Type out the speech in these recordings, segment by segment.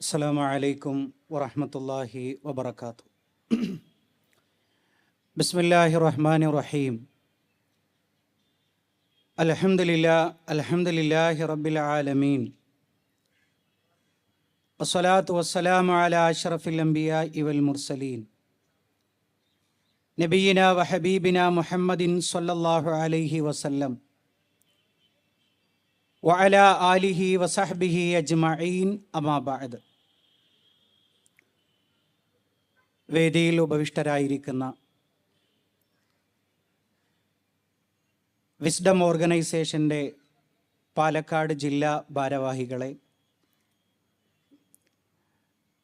السلام عليكم ورحمة الله وبركاته. بسم الله الرحمن الرحيم. الحمد لله الحمد لله رب العالمين. والصلاة والسلام على أشرف الأنبياء والمرسلين. نبينا وحبيبنا محمد صلى الله عليه وسلم. وعلى آله وصحبه أجمعين أما بعد. വേദിയിൽ ഉപവിഷ്ടരായിരിക്കുന്ന വിസ്ഡം ഓർഗനൈസേഷന്റെ പാലക്കാട് ജില്ലാ ഭാരവാഹികളെ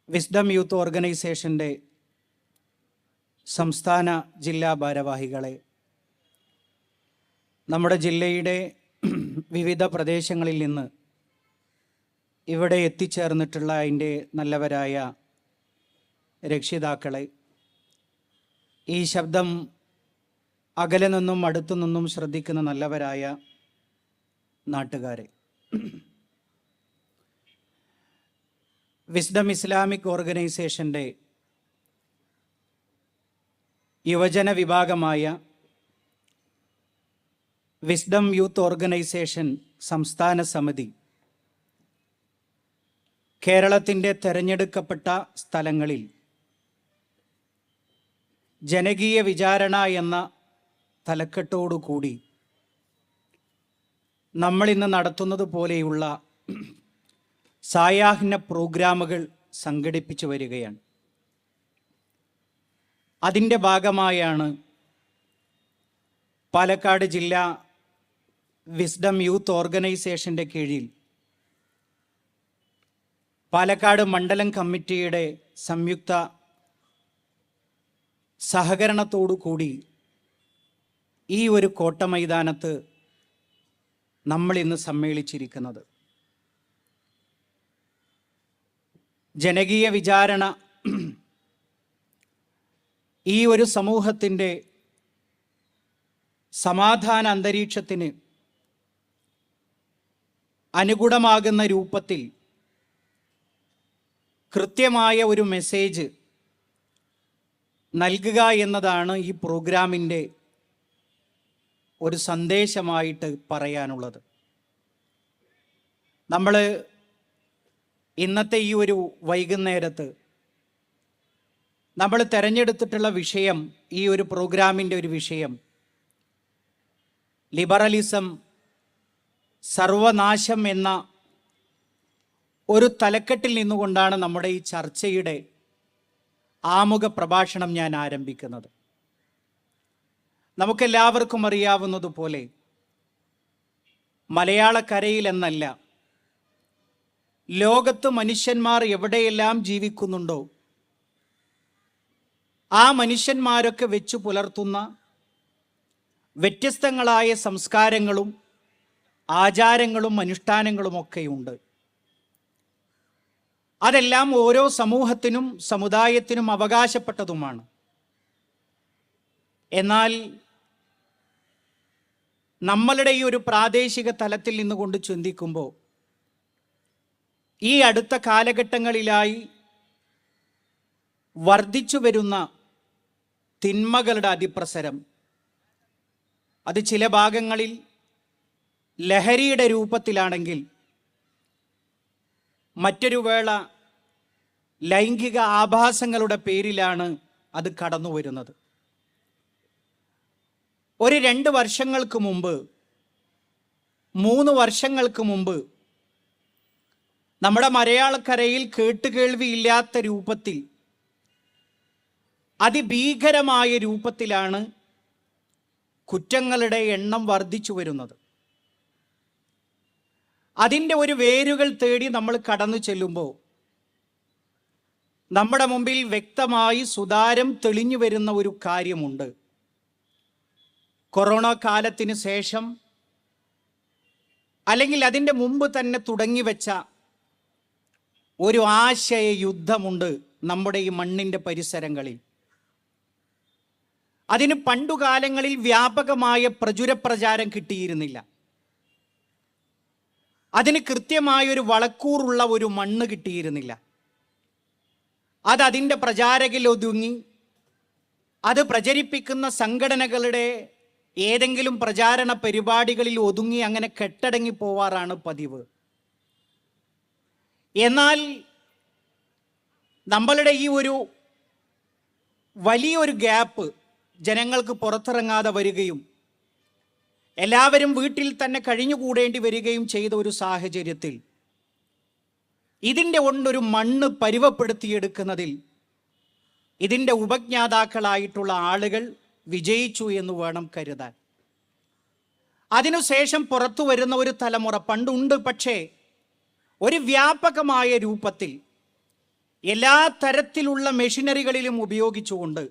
വിസ്ഡം യൂത്ത് ഓർഗനൈസേഷന്റെ സംസ്ഥാന ജില്ലാ ഭാരവാഹികളെ നമ്മുടെ ജില്ലയുടെ വിവിധ പ്രദേശങ്ങളിൽ നിന്ന് ഇവിടെ എത്തിച്ചേർന്നിട്ടുള്ള അതിന്റെ നല്ലവരായ രക്ഷിതാക്കളെ. ഈ ശബ്ദം അകലെ നിന്നും അടുത്തു നിന്നും ശ്രദ്ധിക്കുന്ന നല്ലവരായ നാട്ടുകാരെ. വിസ്ഡം ഇസ്ലാമിക് ഓർഗനൈസേഷന്റെ യുവജന വിഭാഗമായ വിസ്ഡം യൂത്ത് ഓർഗനൈസേഷൻ സംസ്ഥാന സമിതി കേരളത്തിന്റെ തെരഞ്ഞെടുക്കപ്പെട്ട സ്ഥലങ്ങളിൽ ജനകീയ വിചാരണ എന്ന തലക്കെട്ടോടുകൂടി നമ്മൾ ഇന്ന് നടത്തുന്നത് പോലെയുള്ള സായാഹ്ന പ്രോഗ്രാമുകൾ സംഘടിപ്പിച്ചു വരികയാണ്. അതിന്റെ ഭാഗമായാണ് പാലക്കാട് ജില്ലാ വിസ്ഡം യൂത്ത് ഓർഗനൈസേഷന്റെ കീഴിൽ പാലക്കാട് മണ്ഡലം കമ്മിറ്റിയുടെ സംയുക്ത സഹകരണത്തോടു കൂടി ഈ ഒരു കോട്ട മൈതാനത്ത് നമ്മൾ ഇന്ന് സമ്മേളിച്ചിരിക്കുന്നത്. ജനകീയ വിചാരണ ഈ ഒരു സമൂഹത്തിന്റെ സമാധാന അന്തരീക്ഷത്തിന് അനുകൂലമാകുന്ന രൂപത്തിൽ കൃത്യമായ ഒരു മെസ്സേജ് നൽകുക എന്നതാണ് ഈ പ്രോഗ്രാമിന്റെ ഒരു സന്ദേശമായിട്ട് പറയാനുള്ളത്. നമ്മൾ ഇന്നത്തെ ഈ ഒരു വൈകുന്നേരത്ത് നമ്മൾ തിരഞ്ഞെടുത്തിട്ടുള്ള വിഷയം ഈ ഒരു പ്രോഗ്രാമിന്റെ ഒരു വിഷയം ലിബറലിസം സർവനാശം എന്ന ഒരു തലക്കെട്ടിൽ നിന്നുകൊണ്ടാണ് നമ്മുടെ ഈ ചർച്ചയുടെ ആമുഖ പ്രഭാഷണം ഞാൻ ആരംഭിക്കുന്നത്. നമുക്കെല്ലാവർക്കും അറിയാവുന്നതുപോലെ മലയാളക്കരയിൽ എന്നല്ല ലോകത്ത് മനുഷ്യന്മാർ എവിടെയെല്ലാം ജീവിക്കുന്നുണ്ടോ ആ മനുഷ്യന്മാരൊക്കെ വെച്ചു പുലർത്തുന്ന വ്യത്യസ്തങ്ങളായ സംസ്കാരങ്ങളും ആചാരങ്ങളും അനുഷ്ഠാനങ്ങളുമൊക്കെയുണ്ട്. അതെല്ലാം ഓരോ സമൂഹത്തിനും സമുദായത്തിനും അവകാശപ്പെട്ടതുമാണ്. എന്നാൽ നമ്മളുടെ ഈ ഒരു പ്രാദേശിക തലത്തിൽ നിന്നുകൊണ്ട് ചിന്തിക്കുമ്പോൾ ഈ അടുത്ത കാലഘട്ടങ്ങളിലായി വർദ്ധിച്ചു വരുന്ന തിന്മകളുടെ അതിപ്രസരം അത് ചില ഭാഗങ്ങളിൽ ലഹരിയുടെ രൂപത്തിലാണെങ്കിൽ മറ്റൊരു വേള ലൈംഗിക ആഭാസങ്ങളുടെ പേരിലാണ് അത് കടന്നു വരുന്നത്. ഒരു രണ്ട് വർഷങ്ങൾക്ക് മുമ്പ് മൂന്ന് വർഷങ്ങൾക്ക് മുമ്പ് നമ്മുടെ മലയാളക്കരയിൽ കേട്ടുകേൾവിയില്ലാത്ത രൂപത്തിൽ അതിഭീകരമായ രൂപത്തിലാണ് കുറ്റങ്ങളുടെ എണ്ണം വർദ്ധിച്ചു വരുന്നത്. അതിന്റെ ഒരു വേരുകൾ തേടി നമ്മൾ കടന്നു ചെല്ലുമ്പോൾ നമ്മുടെ മുമ്പിൽ വ്യക്തമായി സുതാരം തെളിഞ്ഞു വരുന്ന ഒരു കാര്യമുണ്ട്. കൊറോണ കാലത്തിന് ശേഷം അല്ലെങ്കിൽ അതിന്റെ മുമ്പ് തന്നെ തുടങ്ങി വെച്ച ഒരു ആശയ യുദ്ധമുണ്ട് നമ്മുടെ ഈ മണ്ണിന്റെ പരിസരങ്ങളിൽ. അതിന് പണ്ടുകാലങ്ങളിൽ വ്യാപകമായ പ്രചുരപ്രചാരം കിട്ടിയിരുന്നില്ല. അതിന് കൃത്യമായൊരു വളക്കൂറുള്ള ഒരു മണ്ണ് കിട്ടിയിരുന്നില്ല. അത് പ്രചാരകിൽ ഒതുങ്ങി. അത് പ്രചരിപ്പിക്കുന്ന സംഘടനകളുടെ ഏതെങ്കിലും പ്രചാരണ പരിപാടികളിൽ ഒതുങ്ങി അങ്ങനെ കെട്ടടങ്ങി പോവാറാണ് പതിവ്. എന്നാൽ നമ്മളുടെ ഈ ഒരു വലിയൊരു ഗ്യാപ്പ് ജനങ്ങൾക്ക് പുറത്തിറങ്ങാതെ വരികയും എല്ലാവരും വീട്ടിൽ തന്നെ കഴിഞ്ഞുകൂടേണ്ടി വരികയും ചെയ്ത ഒരു സാഹചര്യത്തിൽ ഇതിന്റെ കൊണ്ടൊരു മണ്ണ് പരുവപ്പെടുത്തിയെടുക്കുന്നതിൽ ഇതിന്റെ ഉപജ്ഞാതാക്കളായിട്ടുള്ള ആളുകൾ വിജയിച്ചു എന്ന് വേണം കരുതാൻ. അതിനുശേഷം പുറത്തു വരുന്ന ഒരു തലമുറ പണ്ടുണ്ട് പക്ഷേ ഒരു വ്യാപകമായ രൂപത്തിൽ എല്ലാ തരത്തിലുള്ള മെഷീനറികളിലും ഉപയോഗിച്ചുകൊണ്ട്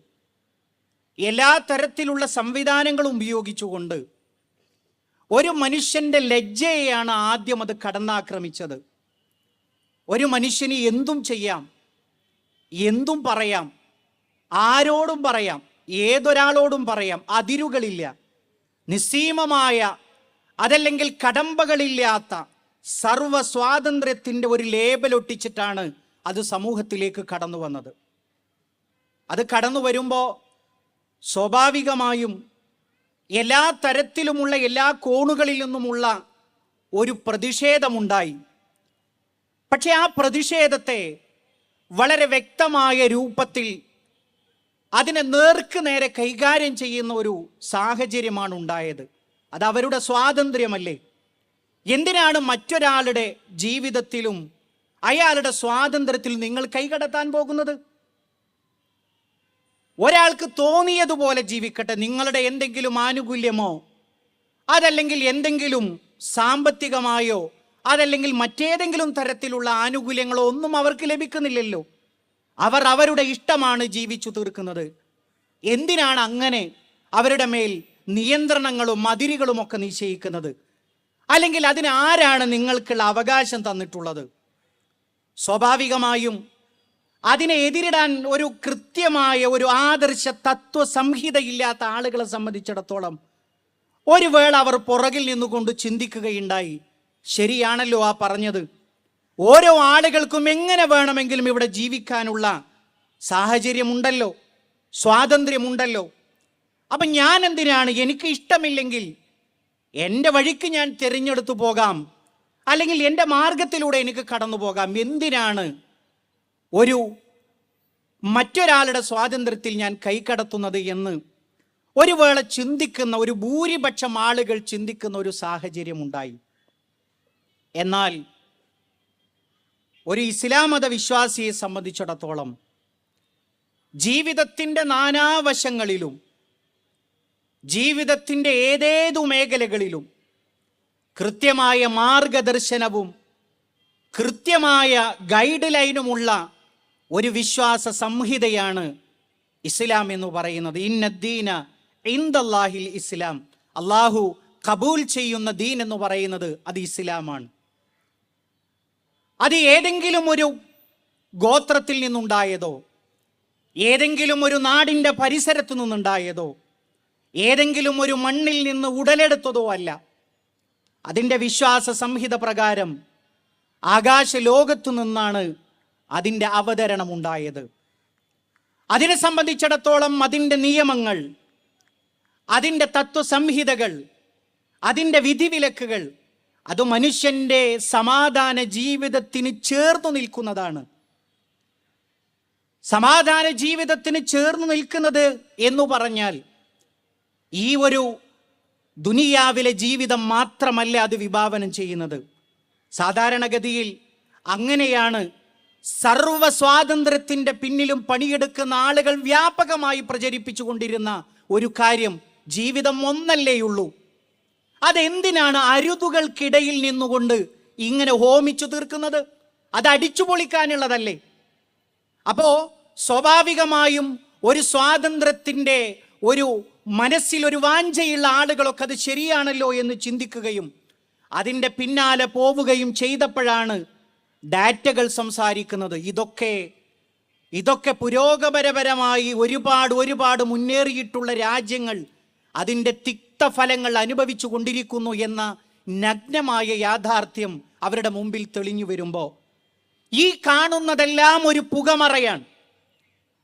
എല്ലാ തരത്തിലുള്ള സംവിധാനങ്ങളും ഉപയോഗിച്ചുകൊണ്ട് ഒരു മനുഷ്യന്റെ ലജ്ജയെയാണ് ആദ്യം അത് കടന്നാക്രമിച്ചത്. ഒരു മനുഷ്യന് എന്തും ചെയ്യാം എന്തും പറയാം ആരോടും പറയാം ഏതൊരാളോടും പറയാം അതിരുകളില്ല നിസ്സീമമായ അതല്ലെങ്കിൽ കടമ്പകളില്ലാത്ത സർവ സ്വാതന്ത്ര്യത്തിന്റെ ഒരു ലേബലൊട്ടിച്ചിട്ടാണ് അത് സമൂഹത്തിലേക്ക് കടന്നു വന്നത്. അത് കടന്നു വരുമ്പോൾ സ്വാഭാവികമായും എല്ലാ തരത്തിലുമുള്ള എല്ലാ കോണുകളിൽ നിന്നുമുള്ള ഒരു പ്രതിഷേധമുണ്ടായി. പക്ഷെ ആ പ്രതിഷേധത്തെ വളരെ വ്യക്തമായ രൂപത്തിൽ അതിനെ നേർക്ക് നേരെ കൈകാര്യം ചെയ്യുന്ന ഒരു സാഹചര്യമാണ് ഉണ്ടായത് അത് അവരുടെ സ്വാതന്ത്ര്യമല്ലേ? എന്തിനാണ് മറ്റൊരാളുടെ ജീവിതത്തിലും അയാളുടെ സ്വാതന്ത്ര്യത്തിൽ നിങ്ങൾ കൈകടത്താൻ പോകുന്നത്? ഒരാൾക്ക് തോന്നിയതുപോലെ ജീവിക്കട്ടെ. നിങ്ങളുടെ എന്തെങ്കിലും ആനുകൂല്യമോ അതല്ലെങ്കിൽ എന്തെങ്കിലും സാമ്പത്തികമായോ അതല്ലെങ്കിൽ മറ്റേതെങ്കിലും തരത്തിലുള്ള ആനുകൂല്യങ്ങളോ ഒന്നും അവർക്ക് ലഭിക്കുന്നില്ലല്ലോ. അവർ അവരുടെ ഇഷ്ടമാണ് ജീവിച്ചു തീർക്കുന്നത്. എന്തിനാണ് അങ്ങനെ അവരുടെ മേൽ നിയന്ത്രണങ്ങളും മതിരികളും ഒക്കെ നിശ്ചയിക്കുന്നത്? അല്ലെങ്കിൽ അതിന് ആരാണ് നിങ്ങൾക്കുള്ള അവകാശം തന്നിട്ടുള്ളത്? സ്വാഭാവികമായും അതിനെ എതിരിടാൻ ഒരു കൃത്യമായ ഒരു ആദർശ തത്വ സംഹിതയില്ലാത്ത ആളുകളെ സംബന്ധിച്ചിടത്തോളം ഒരു വേള അവർ പുറകിൽ നിന്നുകൊണ്ട് ചിന്തിക്കുകയുണ്ടായി. ശരിയാണല്ലോ ആ പറഞ്ഞത്. ഓരോ ആളുകൾക്കും എങ്ങനെ വേണമെങ്കിലും ഇവിടെ ജീവിക്കാനുള്ള സാഹചര്യമുണ്ടല്ലോ സ്വാതന്ത്ര്യമുണ്ടല്ലോ. അപ്പം ഞാൻ എന്തിനാണ് എനിക്ക് ഇഷ്ടമില്ലെങ്കിൽ എന്റെ വഴിക്ക് ഞാൻ തിരഞ്ഞെടുത്തു പോകാം അല്ലെങ്കിൽ എന്റെ മാർഗത്തിലൂടെ എനിക്ക് കടന്നു പോകാം എന്തിനാണ് ഒരു മറ്റൊരാളുടെ സ്വാതന്ത്ര്യത്തിൽ ഞാൻ കൈകടത്തുന്നത് എന്ന് ഒരു വേള ചിന്തിക്കുന്ന ഒരു ഭൂരിപക്ഷം ആളുകൾ ചിന്തിക്കുന്ന ഒരു സാഹചര്യം ഉണ്ടായി എന്നാൽ ഒരു ഇസ്ലാം മത വിശ്വാസിയെ സംബന്ധിച്ചിടത്തോളം ജീവിതത്തിന്റെ നാനാവശങ്ങളിലും ജീവിതത്തിന്റെ ഏതേതു മേഖലകളിലും കൃത്യമായ മാർഗദർശനവും കൃത്യമായ ഗൈഡ് ലൈനുമുള്ള ഒരു വിശ്വാസ സംഹിതയാണ് ഇസ്ലാം എന്ന് പറയുന്നത്. ഇന്നദ്ദീന ഇന്ദല്ലാഹിൽ ഇസ്ലാം. അള്ളാഹു കബൂൽ ചെയ്യുന്ന ദീൻ എന്ന് പറയുന്നത് അത് ഇസ്ലാമാണ്. അത് ഏതെങ്കിലും ഒരു ഗോത്രത്തിൽ നിന്നുണ്ടായതോ ഏതെങ്കിലും ഒരു നാടിന്റെ പരിസരത്തു നിന്നുണ്ടായതോ ഏതെങ്കിലും ഒരു മണ്ണിൽ നിന്ന് ഉടലെടുത്തതോ അല്ല. അതിന്റെ വിശ്വാസ സംഹിത പ്രകാരം ആകാശ ലോകത്തു നിന്നാണ് അതിന്റെ അവതരണം ഉണ്ടായത്. അതിനെ സംബന്ധിച്ചിടത്തോളം അതിന്റെ നിയമങ്ങൾ അതിന്റെ തത്വസംഹിതകൾ അതിന്റെ വിധിവിലക്കുകൾ അത് മനുഷ്യന്റെ സമാധാന ജീവിതത്തിന് ചേർന്നു നിൽക്കുന്നതാണ്. സമാധാന ജീവിതത്തിന് ചേർന്നു നിൽക്കുന്നത് എന്ന് പറഞ്ഞാൽ ഈ ഒരു ദുനിയാവിലെ ജീവിതം മാത്രമല്ല അത് വിഭാവനം ചെയ്യുന്നത്. സാധാരണഗതിയിൽ അങ്ങനെയാണ് സർവ സ്വാതന്ത്ര്യത്തിന്റെ പിന്നിലും പണിയെടുക്കുന്ന ആളുകൾ വ്യാപകമായി പ്രചരിപ്പിച്ചുകൊണ്ടിരുന്ന ഒരു കാര്യം ജീവിതം ഒന്നല്ലേയുള്ളൂ. അതെന്തിനാണ് അരുതുകൾക്കിടയിൽ നിന്നുകൊണ്ട് ഇങ്ങനെ ഹോമിച്ചു തീർക്കുന്നത്? അത് അടിച്ചു പൊളിക്കാനുള്ളതല്ലേ? അപ്പോ സ്വാഭാവികമായും ഒരു സ്വാതന്ത്ര്യത്തിന്റെ ഒരു മനസ്സിൽ ഒരു വാഞ്ചയുള്ള ആളുകളൊക്കെ അത് ശരിയാണല്ലോ എന്ന് ചിന്തിക്കുകയും അതിന്റെ പിന്നാലെ പോവുകയും ചെയ്തപ്പോഴാണ് ഡാറ്റകൾ സംസാരിക്കുന്നത് ഇതൊക്കെ ഇതൊക്കെ പുരോഗമനപരമായി ഒരുപാട് ഒരുപാട് മുന്നേറിയിട്ടുള്ള രാജ്യങ്ങൾ അതിന്റെ തിക്തഫലങ്ങൾ അനുഭവിച്ചു കൊണ്ടിരിക്കുന്നു എന്ന നഗ്നമായ യാഥാർത്ഥ്യം അവരുടെ മുമ്പിൽ തെളിഞ്ഞു വരുമ്പോൾ ഈ കാണുന്നതെല്ലാം ഒരു പുകമറയാണ്.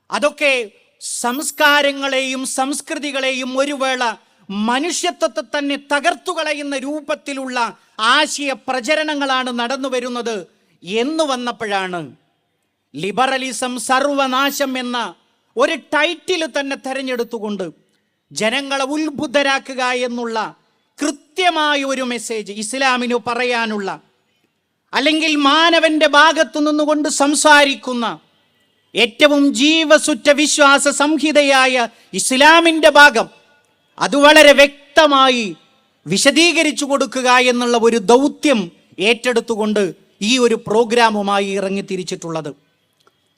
അതൊക്കെ സംസ്കാരങ്ങളെയും സംസ്കൃതികളെയും ഒരു വേള മനുഷ്യത്വത്തെ തന്നെ തകർത്തു കളയുന്ന രൂപത്തിലുള്ള ആശയ പ്രചരണങ്ങളാണ് നടന്നു വരുന്നത്. എന്ന് വന്നപ്പോഴാണ് ലിബറലിസം സർവനാശം എന്ന ഒരു ടൈറ്റിൽ തന്നെ തെരഞ്ഞെടുത്തുകൊണ്ട് ജനങ്ങളെ ഉത്ബുദ്ധരാക്കുക എന്നുള്ള കൃത്യമായ ഒരു മെസ്സേജ് ഇസ്ലാമിനു പറയാനുള്ള അല്ലെങ്കിൽ മാനവന്റെ ഭാഗത്തു നിന്നുകൊണ്ട് സംസാരിക്കുന്ന ഏറ്റവും ജീവസുറ്റ വിശ്വാസ സംഹിതയായ ഇസ്ലാമിന്റെ ഭാഗം അത് വളരെ വ്യക്തമായി വിശദീകരിച്ചു കൊടുക്കുക എന്നുള്ള ഒരു ദൗത്യം ഏറ്റെടുത്തുകൊണ്ട് ഈ ഒരു പ്രോഗ്രാമുമായി ഇറങ്ങി തിരിച്ചിട്ടുള്ളത്.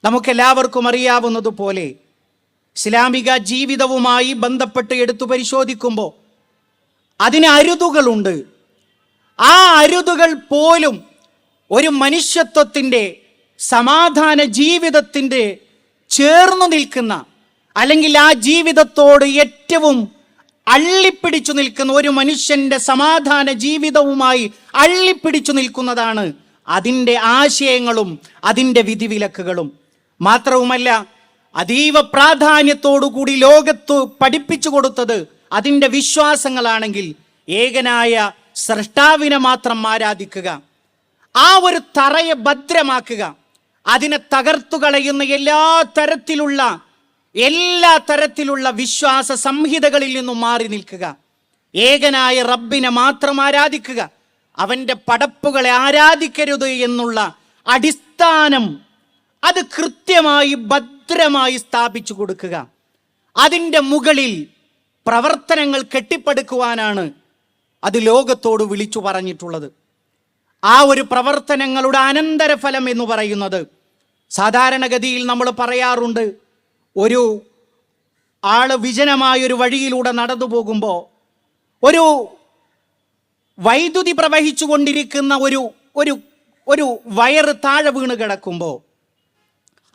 നമുക്കെല്ലാവർക്കും അറിയാവുന്നതുപോലെ ഇസ്ലാമിക ജീവിതവുമായി ബന്ധപ്പെട്ട് എടുത്തു പരിശോധിക്കുമ്പോൾ അതിന് അരുതുകളുണ്ട്. ആ അരുതുകൾ പോലും ഒരു മനുഷ്യത്വത്തിന്റെ സമാധാന ജീവിതത്തിന്റെ ചേർന്നു നിൽക്കുന്ന അല്ലെങ്കിൽ ആ ജീവിതത്തോട് ഏറ്റവും അള്ളിപ്പിടിച്ചു നിൽക്കുന്ന ഒരു മനുഷ്യന്റെ സമാധാന ജീവിതവുമായി അള്ളിപ്പിടിച്ചു നിൽക്കുന്നതാണ് അതിന്റെ ആശയങ്ങളും അതിന്റെ വിധിവിലക്കുകളും മാത്രവുമല്ല അതീവ പ്രാധാന്യത്തോടുകൂടി ലോകത്ത് പഠിപ്പിച്ചു കൊടുത്തത് അതിന്റെ വിശ്വാസങ്ങളാണെങ്കിൽ ഏകനായ സൃഷ്ടാവിനെ മാത്രം ആരാധിക്കുക ആ ഒരു തറയെ ഭദ്രമാക്കുക അതിനെ തകർത്തു കളയുന്ന എല്ലാ തരത്തിലുള്ള എല്ലാ തരത്തിലുള്ള വിശ്വാസ സംഹിതകളിൽ നിന്നും മാറി നിൽക്കുക ഏകനായ റബ്ബിനെ മാത്രം ആരാധിക്കുക അവന്റെ പടപ്പുകളെ ആരാധിക്കരുത് എന്നുള്ള അടിസ്ഥാനം അത് കൃത്യമായി ഭദ്രമായി സ്ഥാപിച്ചു കൊടുക്കുക. അതിന്റെ മുകളിൽ പ്രവർത്തനങ്ങൾ കെട്ടിപ്പടുക്കുവാനാണ് അത് ലോകത്തോട് വിളിച്ചു പറഞ്ഞിട്ടുള്ളത്. ആ ഒരു പ്രവർത്തനങ്ങളുടെ അനന്തരഫലം എന്ന് പറയുന്നത് സാധാരണഗതിയിൽ നമ്മൾ പറയാറുണ്ട് ഒരു ആൾ വിജനമായൊരു വഴിയിലൂടെ നടന്നു പോകുമ്പോൾ ഒരു വൈദ്യുതി പ്രവഹിച്ചു കൊണ്ടിരിക്കുന്ന ഒരു ഒരു ഒരു വയറ് താഴെ വീണ് കിടക്കുമ്പോൾ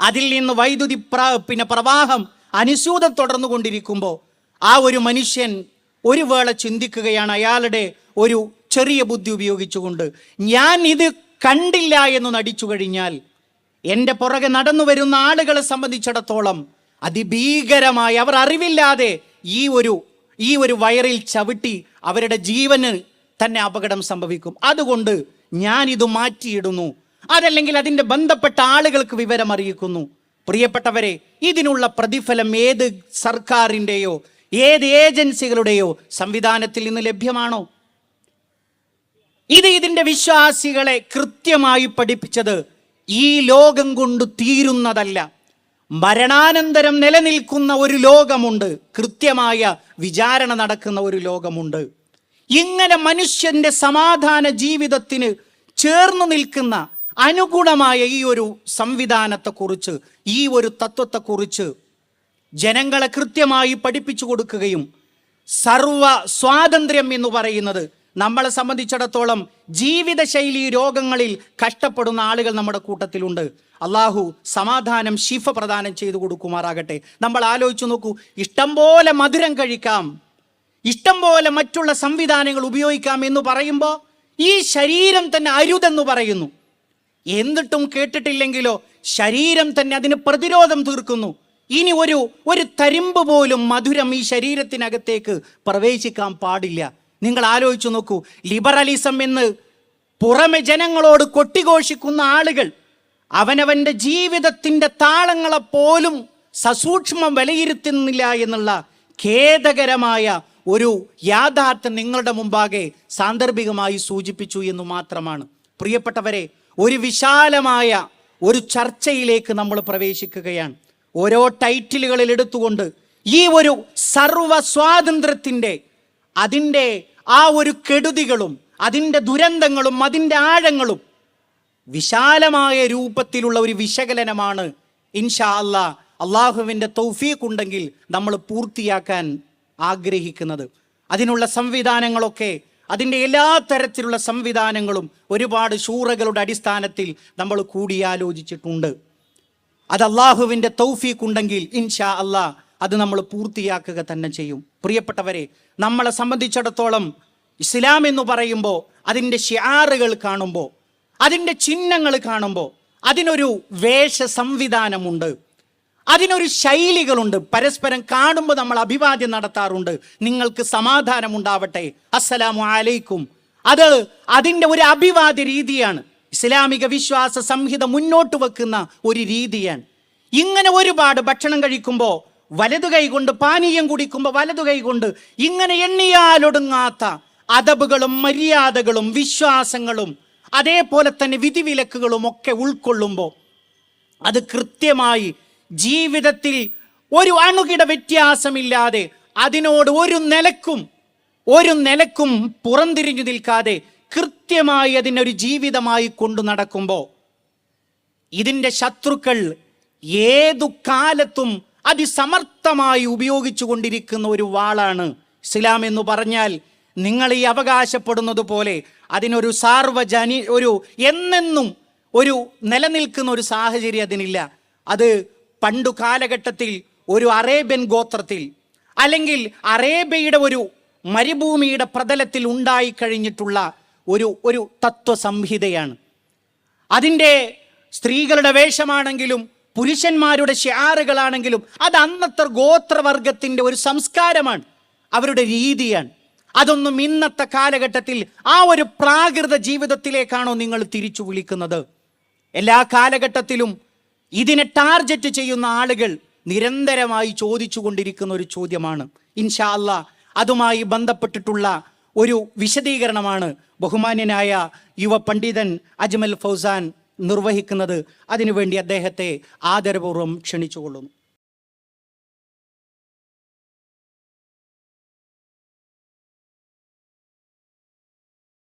അതിൽ നിന്ന് വൈദ്യുതി പ്ര പിന്നെ പ്രവാഹം അനുസ്യൂതം തുടർന്നു കൊണ്ടിരിക്കുമ്പോൾ ആ ഒരു മനുഷ്യൻ ഒരു വേള ചിന്തിക്കുകയാണ് അയാളുടെ ഒരു ചെറിയ ബുദ്ധി ഉപയോഗിച്ചുകൊണ്ട്. ഞാൻ ഇത് കണ്ടില്ല എന്ന് നടിച്ചു കഴിഞ്ഞാൽ എന്റെ പുറകെ നടന്നു വരുന്ന ആളുകളെ സംബന്ധിച്ചിടത്തോളം അതിഭീകരമായി അവർ അറിവില്ലാതെ ഈ ഒരു ഈ ഒരു വയറിൽ ചവിട്ടി അവരുടെ ജീവന് തന്നെ അപകടം സംഭവിക്കും. അതുകൊണ്ട് ഞാനിത് മാറ്റിയിടുന്നു. അതല്ലെങ്കിൽ അതിന്റെ ബന്ധപ്പെട്ട ആളുകൾക്ക് വിവരം അറിയിക്കുന്നു. പ്രിയപ്പെട്ടവരെ ഇതിനുള്ള പ്രതിഫലം ഏത് സർക്കാരിന്റെയോ ഏത് ഏജൻസികളുടെയോ സംവിധാനത്തിൽ നിന്ന് ലഭ്യമാണോ? ഇത് ഇതിന്റെ വിശ്വാസികളെ കൃത്യമായി പഠിപ്പിച്ചത് ഈ ലോകം കൊണ്ട് തീരുന്നതല്ല. മരണാനന്തരം നിലനിൽക്കുന്ന ഒരു ലോകമുണ്ട്. കൃത്യമായ വിചാരണ നടക്കുന്ന ഒരു ലോകമുണ്ട്. ഇങ്ങനെ മനുഷ്യന്റെ സമാധാന ജീവിതത്തിന് ചേർന്ന് നിൽക്കുന്ന അനുഗുണമായ ഈ ഒരു സംവിധാനത്തെക്കുറിച്ച് ഈ ഒരു തത്വത്തെക്കുറിച്ച് ജനങ്ങളെ കൃത്യമായി പഠിപ്പിച്ചു കൊടുക്കുകയും സർവ സ്വാതന്ത്ര്യം എന്ന് പറയുന്നത് നമ്മളെ സംബന്ധിച്ചിടത്തോളം ജീവിതശൈലി രോഗങ്ങളിൽ കഷ്ടപ്പെടുന്ന ആളുകൾ നമ്മുടെ കൂട്ടത്തിലുണ്ട്. അള്ളാഹു സമാധാനം ശിഫ പ്രദാനം ചെയ്തു കൊടുക്കുമാറാകട്ടെ. നമ്മൾ ആലോചിച്ചു നോക്കൂ ഇഷ്ടം പോലെ മധുരം കഴിക്കാം. ഇഷ്ടം പോലെ മറ്റുള്ള സംവിധാനങ്ങൾ ഉപയോഗിക്കാം എന്ന് പറയുമ്പോൾ ഈ ശരീരം തന്നെ അരുതെന്ന് പറയുന്നു. എന്നിട്ടും കേട്ടിട്ടില്ലെങ്കിലോ ശരീരം തന്നെ അതിന് പ്രതിരോധം തീർക്കുന്നു. ഇനി ഒരു ഒരു തരിമ്പ് പോലും മധുരം ഈ ശരീരത്തിനകത്തേക്ക് പ്രവേശിക്കാൻ പാടില്ല. നിങ്ങൾ ആലോചിച്ചു നോക്കൂ ലിബറലിസം എന്ന് പുറമെ ജനങ്ങളോട് കൊട്ടിഘോഷിക്കുന്ന ആളുകൾ അവനവന്റെ ജീവിതത്തിന്റെ താളങ്ങളെപ്പോലും സസൂക്ഷ്മം വിലയിരുത്തുന്നില്ല എന്നുള്ള ഖേദകരമായ ഒരു യാഥാർത്ഥ്യം നിങ്ങളുടെ മുമ്പാകെ സാന്ദർഭികമായി സൂചിപ്പിച്ചു എന്ന് മാത്രമാണ്. പ്രിയപ്പെട്ടവരെ ഒരു വിശാലമായ ഒരു ചർച്ചയിലേക്ക് നമ്മൾ പ്രവേശിക്കുകയാണ്. ഓരോ ടൈറ്റിലുകളിൽ എടുത്തുകൊണ്ട് ഈ ഒരു സർവ സ്വാതന്ത്ര്യത്തിന്റെ അതിന്റെ ആ ഒരു കെടുതികളും അതിന്റെ ദുരന്തങ്ങളും അതിന്റെ ആഴങ്ങളും വിശാലമായ രൂപത്തിലുള്ള ഒരു വിശകലനമാണ് ഇൻഷാ അല്ലാ അള്ളാഹുവിന്റെ തൗഫീഖ് ഉണ്ടെങ്കിൽ നമ്മൾ പൂർത്തിയാക്കാൻ ആഗ്രഹിക്കുന്നത്. അതിനുള്ള സംവിധാനങ്ങളൊക്കെ അതിന്റെ എല്ലാ തരത്തിലുള്ള സംവിധാനങ്ങളും ഒരുപാട് ശൂറകളുടെ അടിസ്ഥാനത്തിൽ നമ്മൾ കൂടിയാലോചിച്ചിട്ടുണ്ട്. അത് അള്ളാഹുവിന്റെ തൗഫീഖ് ഉണ്ടെങ്കിൽ ഇൻഷാ അല്ലാ അത് നമ്മൾ പൂർത്തിയാക്കുക തന്നെ ചെയ്യും. പ്രിയപ്പെട്ടവരെ നമ്മളെ സംബന്ധിച്ചിടത്തോളം ഇസ്ലാം എന്ന് പറയുമ്പോൾ അതിന്റെ ഷിയാറുകൾ കാണുമ്പോൾ അതിന്റെ ചിഹ്നങ്ങൾ കാണുമ്പോൾ അതിനൊരു വേഷ സംവിധാനമുണ്ട് അതിനൊരു ശൈലികളുണ്ട്. പരസ്പരം കാണുമ്പോൾ നമ്മൾ അഭിവാദ്യം നടത്താറുണ്ട്. നിങ്ങൾക്ക് സമാധാനം ഉണ്ടാവട്ടെ. അസ്സലാമു അലൈക്കും. അത് അതിന്റെ ഒരു അഭിവാദ്യ രീതിയാണ്. ഇസ്ലാമിക വിശ്വാസ സംഹിത മുന്നോട്ട് വെക്കുന്ന ഒരു രീതിയാണ്. ഇങ്ങനെ ഒരുപാട് ഭക്ഷണം കഴിക്കുമ്പോൾ വലതു കൈകൊണ്ട് പാനീയം കുടിക്കുമ്പോൾ വലതു കൈകൊണ്ട് ഇങ്ങനെ എണ്ണിയാലൊടുങ്ങാത്ത അതബുകളും മര്യാദകളും വിശ്വാസങ്ങളും അതേപോലെ തന്നെ വിധിവിലക്കുകളും ഒക്കെ ഉൾക്കൊള്ളുമ്പോൾ അത് കൃത്യമായി ജീവിതത്തിൽ ഒരു അണുകിട വ്യത്യാസമില്ലാതെ അതിനോട് ഒരു നിലക്കും ഒരു നിലക്കും പുറംതിരിഞ്ഞു നിൽക്കാതെ കൃത്യമായി അതിനൊരു ജീവിതമായി കൊണ്ടു നടക്കുമ്പോൾ ഇതിന്റെ ശത്രുക്കൾ ഏതു കാലത്തും അതിസമർത്ഥമായി ഉപയോഗിച്ചു കൊണ്ടിരിക്കുന്ന ഒരു വാളാണ് ഇസ്ലാം എന്ന് പറഞ്ഞാൽ നിങ്ങൾ ഈ അവകാശപ്പെടുന്നത് പോലെ അതിനൊരു സാർവജനി ഒരു എന്നെന്നും ഒരു നിലനിൽക്കുന്ന ഒരു സാഹചര്യം അതിനില്ല. അത് പണ്ടു കാലഘട്ടത്തിൽ ഒരു അറേബ്യൻ ഗോത്രത്തിൽ അല്ലെങ്കിൽ അറേബ്യയുടെ ഒരു മരുഭൂമിയുടെ പ്രതലത്തിൽ ഉണ്ടായി കഴിഞ്ഞിട്ടുള്ള ഒരു ഒരു തത്വസംഹിതയാണ്. അതിന്റെ സ്ത്രീകളുടെ വേഷമാണെങ്കിലും പുരുഷന്മാരുടെ ഷാറുകളാണെങ്കിലും അത് അന്നത്തെ ഗോത്രവർഗത്തിന്റെ ഒരു സംസ്കാരമാണ് അവരുടെ രീതിയാണ്. അതൊന്നും ഇന്നത്തെ കാലഘട്ടത്തിൽ ആ ഒരു പ്രാകൃത ജീവിതത്തിലേക്കാണോ നിങ്ങൾ തിരിച്ചു വിളിക്കുന്നത്? എല്ലാ കാലഘട്ടത്തിലും ഇതിനെ ടാർഗറ്റ് ചെയ്യുന്ന ആളുകൾ നിരന്തരമായി ചോദിച്ചു കൊണ്ടിരിക്കുന്ന ഒരു ചോദ്യമാണ്. ഇൻഷാ അല്ലാ അതുമായി ബന്ധപ്പെട്ടിട്ടുള്ള ഒരു വിശദീകരണമാണ് ബഹുമാന്യനായ യുവ പണ്ഡിതൻ അജ്മൽ ഫൗസാൻ നിർവഹിക്കുന്നത്. അതിനുവേണ്ടി അദ്ദേഹത്തെ ആദരപൂർവം ക്ഷണിച്ചുകൊള്ളുന്നു.